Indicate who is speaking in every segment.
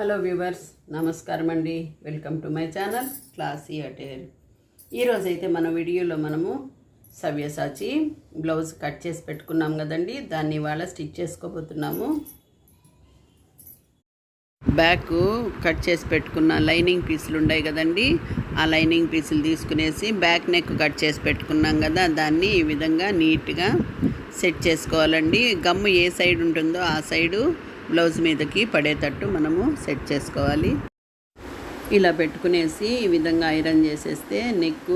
Speaker 1: Hello viewers నమస్కారం అండి. Welcome to my channel Classy Attire ఈరోజైతే మన వీడియోలో మనము సవ్యసాచి బ్లౌజ్ కట్ చేసి పెట్టుకున్నాం కదండి. దాన్ని ఇవాళ స్టిచ్ చేసుకోబోతున్నాము. బ్యాక్ కట్ చేసి పెట్టుకున్న లైనింగ్ పీసులు ఉన్నాయి కదండి. ఆ లైనింగ్ పీసులు తీసుకునేసి బ్యాక్ నెక్ కట్ చేసి పెట్టుకున్నాం కదా దాన్ని ఈ విధంగా నీట్గా సెట్ చేసుకోవాలండి. గమ్ము ఏ సైడ్ ఉంటుందో ఆ సైడు బ్లౌజ్ మీదకి పడేటట్టు మనము సెట్ చేసుకోవాలి. ఇలా పెట్టుకునేసి ఈ విధంగా ఐరన్ చేసేస్తే నెక్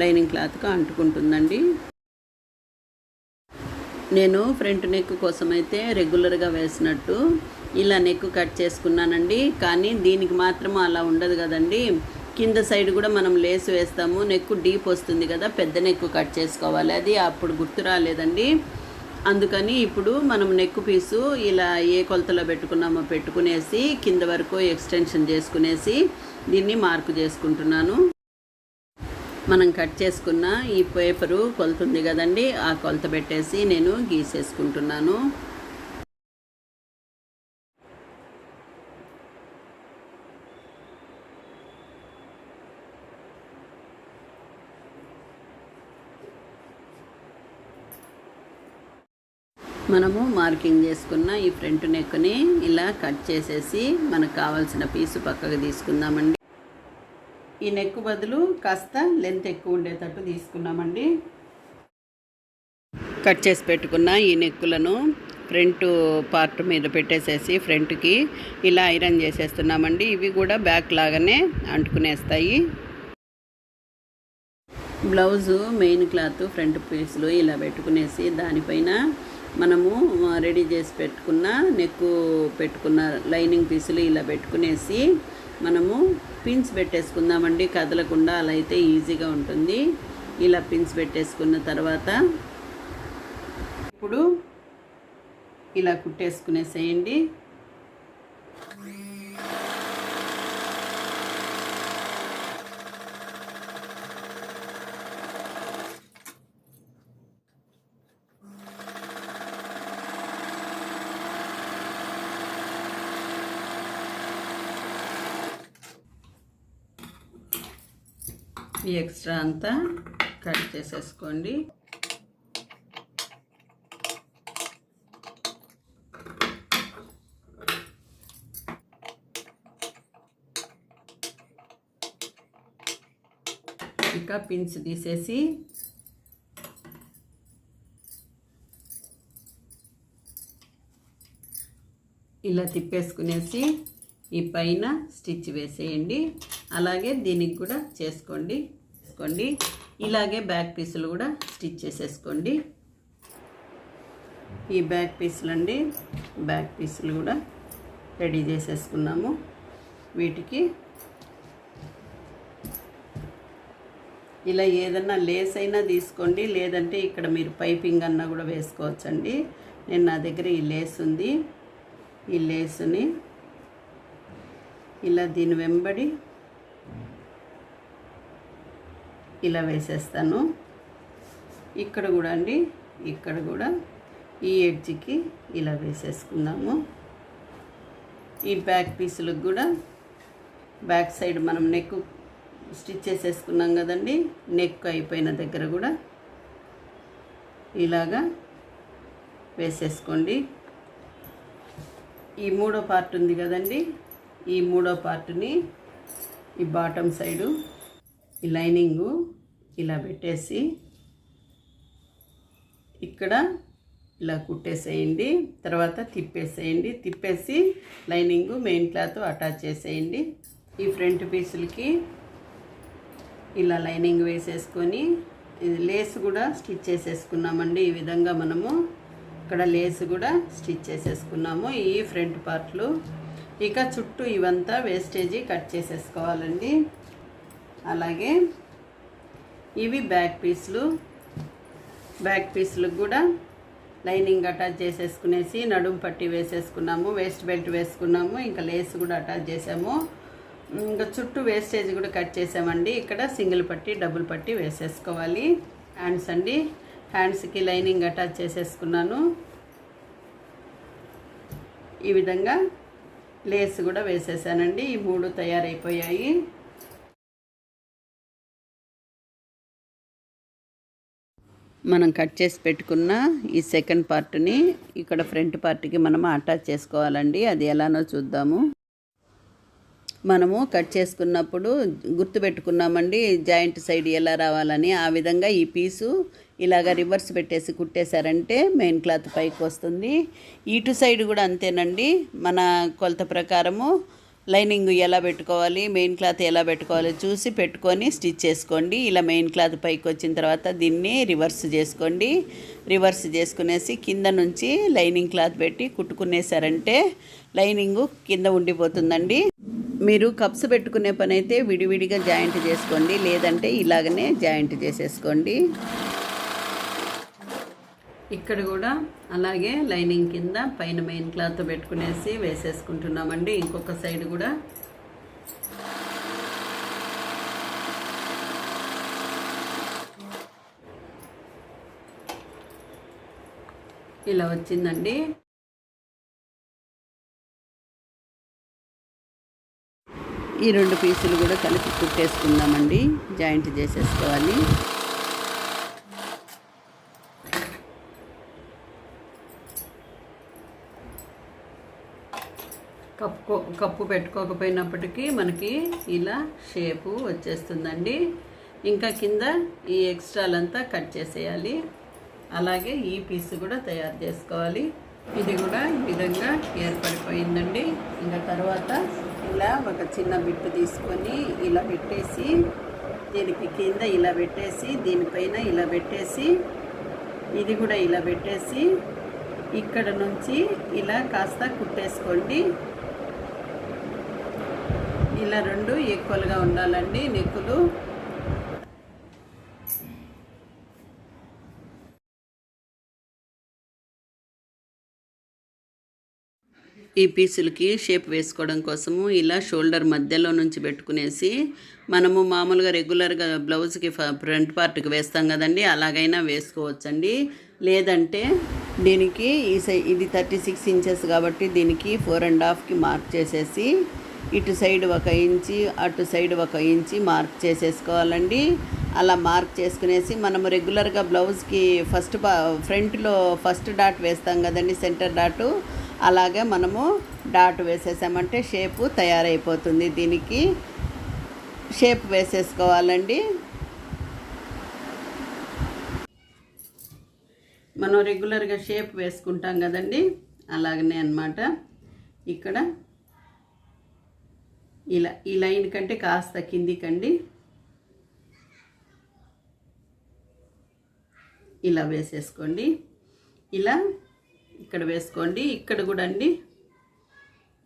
Speaker 1: లైనింగ్ క్లాత్గా అంటుకుంటుందండి. నేను ఫ్రంట్ నెక్ కోసం అయితే రెగ్యులర్గా వేసినట్టు ఇలా నెక్ కట్ చేసుకున్నానండి. కానీ దీనికి మాత్రం అలా ఉండదు కదండి. కింద సైడ్ కూడా మనం లేస్ వేస్తాము. నెక్ డీప్ వస్తుంది కదా పెద్ద నెక్ కట్ చేసుకోవాలి. అది అప్పుడు గుర్తు రాలేదండి. అందుకని ఇప్పుడు మనం నెక్ పీసు ఇలా ఏ కొలతలో పెట్టుకున్నామో పెట్టుకునేసి కింద వరకు ఎక్స్టెన్షన్ చేసుకునేసి దీన్ని మార్కు చేసుకుంటున్నాను. మనం కట్ చేసుకున్న ఈ పేపరు కొలత ఉంది కదండి ఆ కొలత పెట్టేసి నేను గీసేసుకుంటున్నాను. మనము మార్కింగ్ చేసుకున్న ఈ ఫ్రంట్ నెక్ని ఇలా కట్ చేసేసి మనకు కావాల్సిన పీసు పక్కకు తీసుకుందామండి. ఈ నెక్ బదులు కాస్త లెంత్ ఎక్కువ ఉండేటట్టు తీసుకున్నామండి. కట్ చేసి పెట్టుకున్న ఈ నెక్కులను ఫ్రంట్ పార్ట్ మీద పెట్టేసేసి ఫ్రంట్కి ఇలా ఐరన్ చేసేస్తున్నామండి. ఇవి కూడా బ్యాక్ లాగానే అంటుకునేస్తాయి. బ్లౌజు మెయిన్ క్లాత్ ఫ్రంట్ పీసులు ఇలా పెట్టుకునేసి దానిపైన మనము రెడీ చేసి పెట్టుకున్న నెక్ పెట్టుకున్న లైనింగ్ పీసులు ఇలా పెట్టుకునేసి మనము పిన్స్ పెట్టేసుకుందామండి. కదలకుండా అలా అయితే ఈజీగా ఉంటుంది. ఇలా పిన్స్ పెట్టేసుకున్న తర్వాత ఇప్పుడు ఇలా కుట్టేసుకునేసేయండి. ఈ ఎక్స్ట్రా అంతా కట్ చేసేసుకోండి. ఇక పిన్స్ తీసేసి ఇలా తిప్పేసుకునేసి ఈ పైన స్టిచ్ వేసేయండి. అలాగే దీనికి కూడా చేసుకోండి. చేసుకోండి ఇలాగే బ్యాక్ పీసులు కూడా స్టిచ్ చేసేసుకోండి. ఈ బ్యాక్ పీసులు అండి బ్యాక్ పీసులు కూడా రెడీ చేసేసుకున్నాము. వీటికి ఇలా ఏదన్నా లేస్ అయినా తీసుకోండి. లేదంటే ఇక్కడ మీరు పైపింగ్ అన్నా కూడా వేసుకోవచ్చండి. నేను నా దగ్గర ఈ లేస్ ఉంది. ఈ లేసుని ఇలా దీని వెంబడి ఇలా వేసేస్తాను. ఇక్కడ కూడా అండి ఇక్కడ కూడా ఈ ఎడ్జ్కి ఇలా వేసేసుకుందాము. ఈ బ్యాక్ పీసులకు కూడా బ్యాక్ సైడ్ మనం నెక్ స్టిచ్ చేసేసుకున్నాం కదండి నెక్ అయిపోయిన దగ్గర కూడా ఇలాగా వేసేసుకోండి. ఈ మూడో పార్ట్ ఉంది కదండి ఈ మూడో పార్ట్ని ఈ బాటమ్ సైడు ఈ లైనింగు ఇలా పెట్టేసి ఇక్కడ ఇలా కుట్టేసేయండి తర్వాత తిప్పేసేయండి తిప్పేసి లైనింగు మెయిన్ క్లాత్ అటాచ్ చేసేయండి. ఈ ఫ్రంట్ పీసులకి ఇలా లైనింగ్ వేసేసుకొని ఇది లేస్ కూడా స్టిచ్ చేసేసుకున్నామండి. ఈ విధంగా మనము ఇక్కడ లేస్ కూడా స్టిచ్ చేసేసుకున్నాము. ఈ ఫ్రంట్ పార్ట్లు ఇక చుట్టూ ఇవంతా వేస్టేజీ కట్ చేసేసుకోవాలండి. అలాగే ఇవి బ్యాక్ పీసులు. బ్యాక్ పీసులకు కూడా లైనింగ్ అటాచ్ చేసేసుకునేసి నడుము పట్టి వేసేసుకున్నాము వేస్ట్ బెల్ట్ వేసుకున్నాము ఇంకా లేస్ కూడా అటాచ్ చేసాము. ఇంకా చుట్టూ వేస్టేజ్ కూడా కట్ చేసామండి. ఇక్కడ సింగిల్ పట్టి డబుల్ పట్టి వేసేసుకోవాలి. హ్యాండ్స్ అండి. హ్యాండ్స్కి లైనింగ్ అటాచ్ చేసేసుకున్నాను. ఈ విధంగా లేస్ కూడా వేసేసానండి. ఈ మూడు తయారైపోయాయి. మనం కట్ చేసి పెట్టుకున్న ఈ సెకండ్ పార్ట్ని ఇక్కడ ఫ్రంట్ పార్ట్కి మనం అటాచ్ చేసుకోవాలండి. అది ఎలానో చూద్దాము. మనము కట్ చేసుకున్నప్పుడు గుర్తుపెట్టుకున్నామండి జాయింట్ సైడ్ ఎలా రావాలని. ఆ విధంగా ఈ పీసు ఇలాగ రివర్స్ పెట్టేసి కుట్టేశారంటే మెయిన్ క్లాత్ పైకి వస్తుంది. ఇటు సైడ్ కూడా అంతేనండి. మన కొలత ప్రకారము లైనింగ్ ఎలా పెట్టుకోవాలి మెయిన్ క్లాత్ ఎలా పెట్టుకోవాలి చూసి పెట్టుకొని స్టిచ్ చేసుకోండి. ఇలా మెయిన్ క్లాత్ పైకి వచ్చిన తర్వాత దీన్ని రివర్స్ చేసుకోండి. రివర్స్ చేసుకునేసి కింద నుంచి లైనింగ్ క్లాత్ పెట్టి కుట్టుకునేసారంటే లైనింగ్ కింద ఉండిపోతుందండి. మీరు కప్స్ పెట్టుకునే పని అయితే విడివిడిగా జాయింట్ చేసుకోండి. లేదంటే ఇలాగనే జాయింట్ చేసేసుకోండి. ఇక్కడ కూడా అలాగే లైనింగ్ కింద పైన మెయిన్ క్లాత్ పెట్టుకునేసి వేసేసుకుంటున్నామండి. ఇంకొక సైడ్ కూడా ఇలా వచ్చిందండి. ఈ రెండు పీసులు కూడా కలిపి కుట్టేసుకుందామండి. జాయింట్ చేసేసుకోవాలి. కప్పు కప్పు పెట్టుకోకపోయినప్పటికీ మనకి ఇలా షేపు వచ్చేస్తుందండి. ఇంకా కింద ఈ ఎక్స్ట్రాలంతా కట్ చేసేయాలి. అలాగే ఈ పీస్ కూడా తయారు చేసుకోవాలి. ఇది కూడా ఈ విధంగా ఏర్పడిపోయిందండి. ఇంకా తర్వాత ఇలా ఒక చిన్న బిట్టు తీసుకొని ఇలా పెట్టేసి దీనికి కింద ఇలా పెట్టేసి దీనిపైన ఇలా పెట్టేసి ఇది కూడా ఇలా పెట్టేసి ఇక్కడ నుంచి ఇలా కాస్త కుట్టేసుకోండి. ఇలా రెండు ఈక్వల్గా ఉండాలండి నెక్కులు. ఈ పీసులకి షేప్ వేసుకోవడం కోసము ఇలా షోల్డర్ మధ్యలో నుంచి పెట్టుకునేసి మనము మామూలుగా రెగ్యులర్గా బ్లౌజ్కి ఫ్రంట్ పార్ట్కి వేస్తాం కదండి అలాగైనా వేసుకోవచ్చండి. లేదంటే దీనికి ఈ సై ఇది థర్టీ సిక్స్ ఇంచెస్ కాబట్టి దీనికి ఫోర్ అండ్ హాఫ్కి మార్క్ చేసేసి ఇటు సైడ్ ఒక ఇంచి అటు సైడ్ ఒక ఇంచి మార్క్ చేసేసుకోవాలండి. అలా మార్క్ చేసుకునేసి మనము రెగ్యులర్గా బ్లౌజ్కి ఫస్ట్ ఫ్రంట్లో ఫస్ట్ డాట్ వేస్తాం కదండి సెంటర్ డాటు. అలాగే మనము డాట్ వేసేసామంటే షేపు తయారైపోతుంది దీనికి. షేప్ వేసేసుకోవాలండి. మనం రెగ్యులర్గా షేప్ వేసుకుంటాం కదండి అలాగనే అనమాట ఇక్కడ ఇలా ఈ లైన్ కంటే కాస్త కిందికండి. ఇలా వేసేసుకోండి. ఇలా ఇక్కడ వేసుకోండి ఇక్కడ కూడా అండి.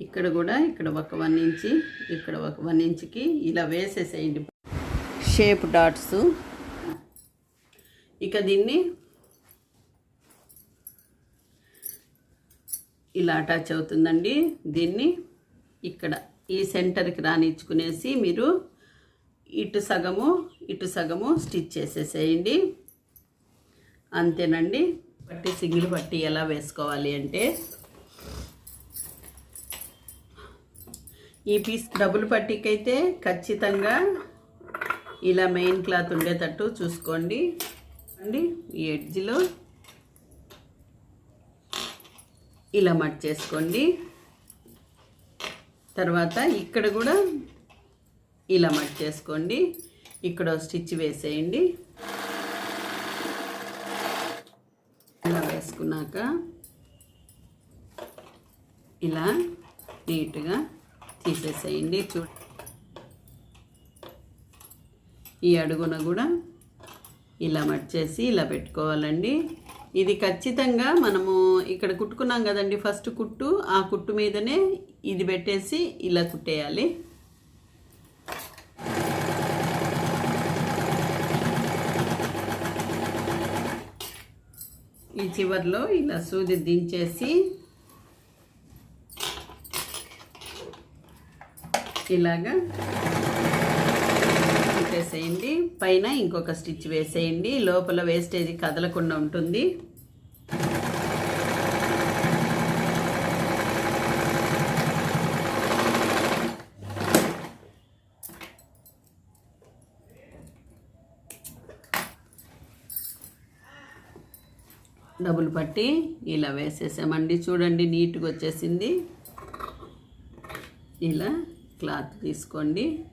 Speaker 1: ఇక్కడ కూడా ఇక్కడ ఒక వన్ ఇంచి ఇక్కడ ఒక వన్ ఇంచ్కి ఇలా వేసేసేయండి. Shape dots. ఇక దీన్ని ఇలా అటాచ్ అవుతుందండి. దీన్ని ఇక్కడ ఈ సెంటర్కి రానిచ్చుకునేసి మీరు ఇటు సగము ఇటు సగము స్టిచ్ చేసేసేయండి. అంతేనండి. పట్టి సింగిల్ పట్టి ఎలా వేసుకోవాలి అంటే ఈ పీస్ డబుల్ పట్టికైతే ఖచ్చితంగా ఇలా మెయిన్ క్లాత్ ఉండేటట్టు చూసుకోండి. అండి ఈ ఎడ్జ్లో ఇలా మట్ చేసుకోండి. తర్వాత ఇక్కడ కూడా ఇలా మట్ చేసుకోండి. ఇక్కడ స్టిచ్ వేసేయండి. ఇలా వేసుకున్నాక ఇలా నీట్గా తీసేసేయండి. చూ ఈ అడుగున కూడా ఇలా మర్చేసి ఇలా పెట్టుకోవాలండి. ఇది ఖచ్చితంగా మనము ఇక్కడ కుట్టుకున్నాం కదండి ఫస్ట్ కుట్టు. ఆ కుట్టు మీదనే ఇది పెట్టేసి ఇలా కుట్టేయాలి ఈ చివర్లో ఇలా సూది దించేసి ఇలాగా కుట్టేసేయండి పైన ఇంకొక స్టిచ్ వేసేయండి. లోపల వేస్టేజ్ కదలకుండా ఉంటుంది. డబుల్ పట్టి ఇలా వేసేసామండి. చూడండి నీట్గా వచ్చేసింది. ఇలా క్లాత్ తీసుకోండి.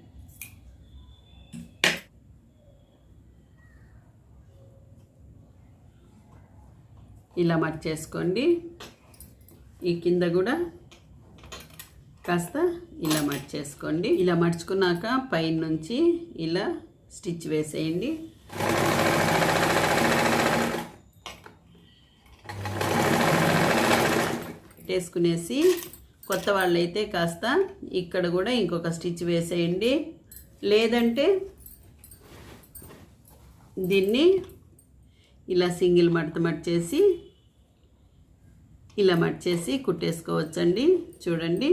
Speaker 1: ఇలా మర్చేసుకోండి. ఈ కింద కూడా కాస్త ఇలా మర్చేసుకోండి. ఇలా మర్చుకున్నాక పైనుంచి ఇలా స్టిచ్ వేసేయండి. వేసుకునేసి కొత్త వాళ్ళైతే కాస్త ఇక్కడ కూడా ఇంకొక స్టిచ్ వేసేయండి. లేదంటే దీన్ని ఇలా సింగిల్ మడత మడిచేసి ఇలా మడిచేసి కుట్టేసుకోవచ్చండి. చూడండి.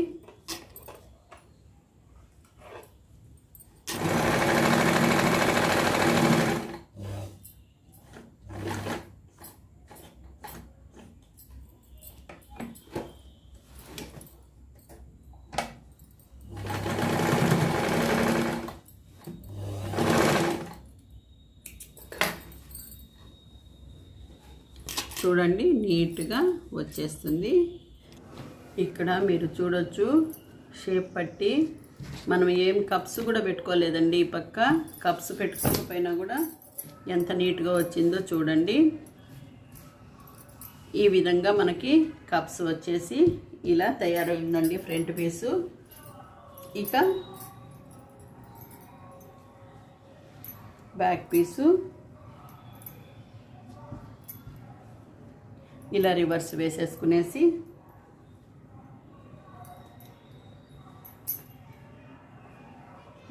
Speaker 1: చూడండి నీట్గా వచ్చేస్తుంది. ఇక్కడ మీరు చూడొచ్చు షేప్ పట్టి మనం ఏం కప్స్ కూడా పెట్టుకోలేదండి ఈ పక్క. కప్స్ పెట్టుకోకపోయినా కూడా ఎంత నీట్గా వచ్చిందో చూడండి. ఈ విధంగా మనకి కప్స్ వచ్చేసి ఇలా తయారైందండి ఫ్రంట్ పీసు. ఇక బ్యాక్ పీసు. ఇలా రివర్స్ వేసేసుకునేసి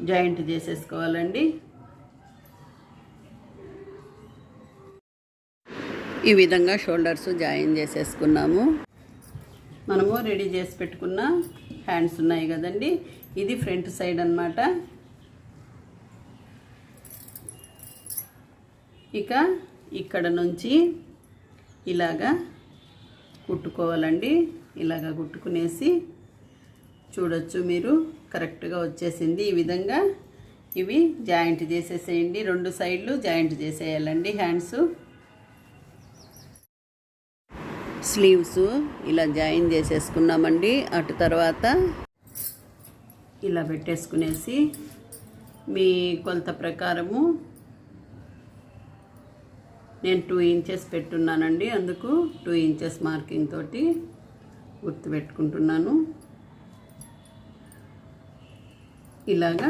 Speaker 1: జాయింట్ చేసేసుకోవాలండి. ఈ విధంగా షోల్డర్స్ జాయిన్ చేసేసుకున్నాము. మనము రెడీ చేసి పెట్టుకున్న హ్యాండ్స్ ఉన్నాయి కదండి. ఇది ఫ్రంట్ సైడ్ అన్నమాట. ఇక ఇక్కడ నుంచి ఇలాగా కుట్టుకోవాలండి. ఇలాగా కుట్టుకునేసి చూడొచ్చు మీరు. కరెక్ట్గా వచ్చేసింది ఈ విధంగా. ఇవి జాయింట్ చేసేసేయండి. రెండు సైడ్లు జాయింట్ చేసేయాలండి హ్యాండ్స్. స్లీవ్స్ ఇలా జాయిన్ చేసేసుకున్నామండి. అటు తర్వాత ఇలా పెట్టేసుకునేసి మీ కొలత ప్రకారము నేను టూ ఇంచెస్ పెట్టున్నానండి. అందుకు టూ ఇంచెస్ మార్కింగ్ తోటి గుర్తు పెట్టుకుంటున్నాను. ఇలాగా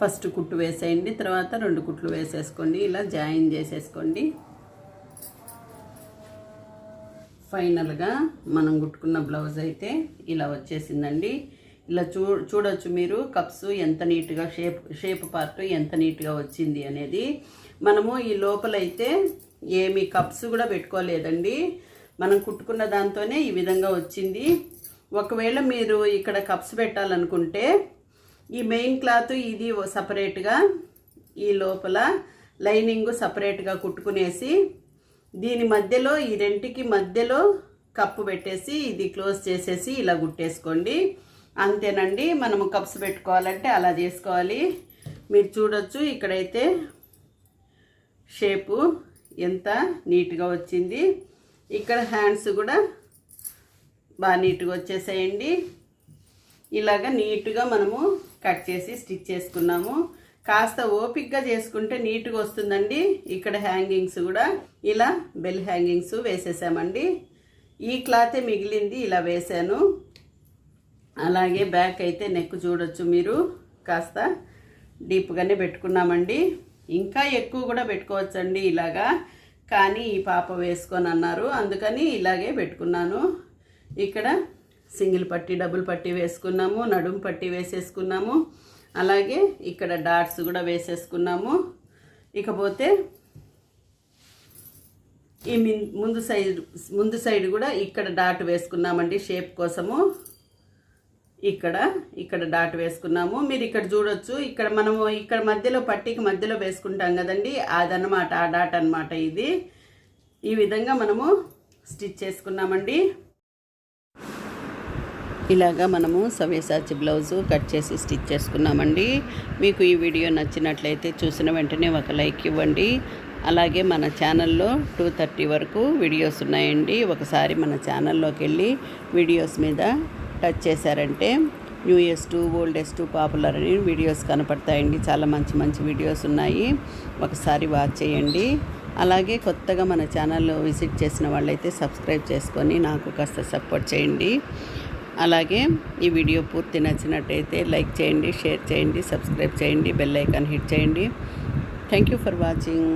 Speaker 1: ఫస్ట్ కుట్టు వేసేయండి తర్వాత రెండు కుట్లు వేసేసుకోండి ఇలా జాయిన్ చేసేసుకోండి. ఫైనల్గా మనం కుట్టుకున్న బ్లౌజ్ అయితే ఇలా వచ్చేసిందండి. ఇలా చూ చూడొచ్చు మీరు కప్స్ ఎంత నీట్గా షేప్ షేప్ పార్ట్ ఎంత నీట్గా వచ్చింది అనేది. మనము ఈ లోపలైతే ఏమి కప్స్ కూడా పెట్టుకోలేదండి. మనం కుట్టుకున్న దాంతోనే ఈ విధంగా వచ్చింది. ఒకవేళ మీరు ఇక్కడ కప్స్ పెట్టాలనుకుంటే ఈ మెయిన్ క్లాత్ ఇది సపరేట్గా ఈ లోపల లైనింగ్ సపరేట్గా కుట్టుకునేసి దీని మధ్యలో ఈ రెంటికి మధ్యలో కప్పు పెట్టేసి ఇది క్లోజ్ చేసేసి ఇలా కుట్టేసుకోండి అంతేనండి మనము కప్స్ పెట్టుకోవాలంటే అలా చేసుకోవాలి. మీరు చూడొచ్చు ఇక్కడైతే షేపు ఎంత నీట్గా వచ్చింది. ఇక్కడ హ్యాండ్స్ కూడా బాగా నీట్గా వచ్చేసేయండి. ఇలాగ నీట్గా మనము కట్ చేసి స్టిచ్ చేసుకున్నాము. కాస్త ఓపిక్గా చేసుకుంటే నీట్గా వస్తుందండి. ఇక్కడ హ్యాంగింగ్స్ కూడా ఇలా బెల్ హ్యాంగింగ్స్ వేసేసామండి. ఈ క్లాతే మిగిలింది ఇలా వేసాను అలాగే బ్యాక్ అయితే నెక్ చూడొచ్చు మీరు. కాస్త డీప్గానే పెట్టుకున్నామండి. ఇంకా ఎక్కువ కూడా పెట్టుకోవచ్చండి ఇలాగా. కానీ ఈ పాప వేసుకొని అన్నారు. అందుకని ఇలాగే పెట్టుకున్నాను. ఇక్కడ సింగిల్ పట్టి డబుల్ పట్టి వేసుకున్నాము. నడుము పట్టి వేసేసుకున్నాము. అలాగే ఇక్కడ డాట్స్ కూడా వేసేసుకున్నాము. ఇకపోతే ఈ ముందు సైడ్ ముందు సైడ్ కూడా ఇక్కడ డాట్ వేసుకున్నామండి షేప్ కోసము. ఇక్కడ ఇక్కడ డాట్ వేసుకున్నాము. మీరు ఇక్కడ చూడొచ్చు ఇక్కడ మనము ఇక్కడ మధ్యలో పట్టీకి మధ్యలో వేసుకుంటాం కదండి అదనమాట ఆ డాట్ అనమాట ఇది. ఈ విధంగా మనము స్టిచ్ చేసుకున్నామండి. ఇలాగా మనము సవ్యసాచి బ్లౌజు కట్ చేసి స్టిచ్ చేసుకున్నామండి. మీకు ఈ వీడియో నచ్చినట్లయితే చూసిన వెంటనే ఒక లైక్ ఇవ్వండి. అలాగే మన ఛానల్లో టూ థర్టీ వరకు వీడియోస్ ఉన్నాయండి. ఒకసారి మన ఛానల్లోకి వెళ్ళి వీడియోస్ మీద టచ్ చేశారంటే న్యూయెస్ట్ ఓల్డెస్ట్ పాపులర్ అని వీడియోస్ కనపడతాయండి. చాలా మంచి మంచి వీడియోస్ ఉన్నాయి. ఒకసారి వాచ్ చేయండి. అలాగే కొత్తగా మన ఛానల్ విజిట్ చేసిన వాళ్ళైతే సబ్స్క్రైబ్ చేసుకొని నాకు కాస్త సపోర్ట్ చేయండి. అలాగే ఈ వీడియో పూర్తి నచ్చినట్టయితే లైక్ చేయండి షేర్ చేయండి సబ్స్క్రైబ్ చేయండి బెల్ ఐకాన్ హిట్ చేయండి. Thank you for watching.